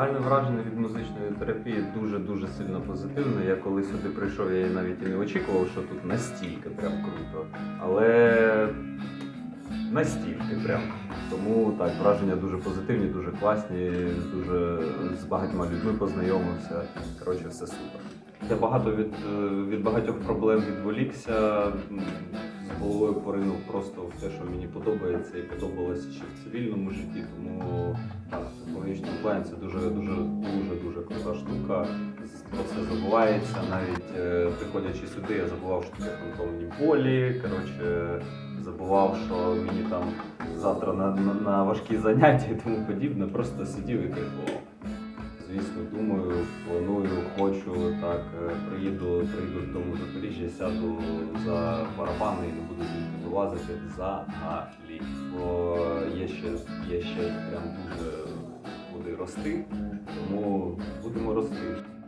Загальне враження від музичної терапії дуже-дуже сильно позитивне. Я коли сюди прийшов, я навіть і не очікував, що тут настільки прям круто. Але настільки прям. Тому так, враження дуже позитивні, дуже класні, дуже з багатьма людьми познайомився. Коротше, все супер. Я багато від, е, від багатьох проблем відволікся. З головою поринув просто в те, що мені подобається і подобалося ще в цивільному житті. Тому так, плані це дуже дуже дуже дуже крута штука. Про все забувається. Навіть е, приходячи сюди, я забував, що таке фантомні болі. Коротше, забував, що мені там завтра на, на, на важкі заняття і тому подібне. Просто сидів і кайфував. Звісно, думаю, планую, хочу так. е, Приїду, приїду додому з Запоріжжя, сяду за барабани і не буду звідти вилазити взагалі. Бо є ще, є ще прям дуже куди рости, тому будемо рости.